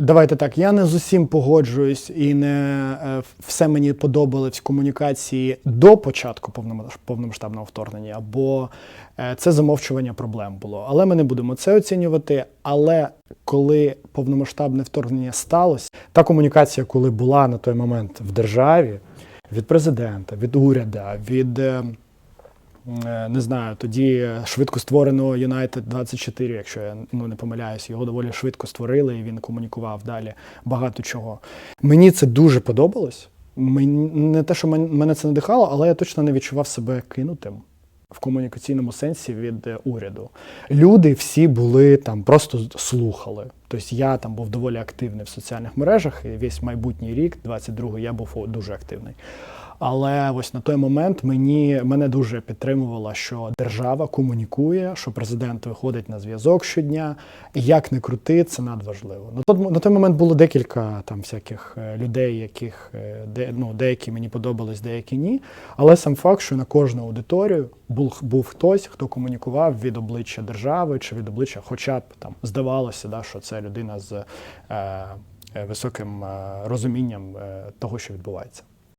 Давайте так, я не з усім погоджуюсь і не е, все мені подобалось в комунікації до початку повномас- повномасштабного вторгнення, бо е, це замовчування проблем було. Але ми не будемо це оцінювати. Але коли повномасштабне вторгнення сталося, та комунікація, коли була на той момент в державі, від президента, від уряду, від. Е, Не знаю, тоді швидко створеного United 24, якщо я ну, не помиляюсь, його доволі швидко створили, і він комунікував далі багато чого. Мені це дуже подобалось. Мені не те, що мене це надихало, але я точно не відчував себе кинутим в комунікаційному сенсі від е, уряду. Люди всі були там, просто слухали. Тобто я там був доволі активний в соціальних мережах, і весь майбутній рік, 22-й, я був дуже активний. Але ось на той момент мені мене дуже підтримувало, що держава комунікує, що президент виходить на зв'язок щодня. Як не крути, це надважливо. На той, на той момент було декілька там всяких е, людей, яких е, де, ну, деякі мені подобались, деякі ні. Але сам факт, що на кожну аудиторію був, був хтось, хто комунікував від обличчя держави чи від обличчя, хоча б там здавалося, да, що це людина з е, е, високим розумінням того, що відбувається.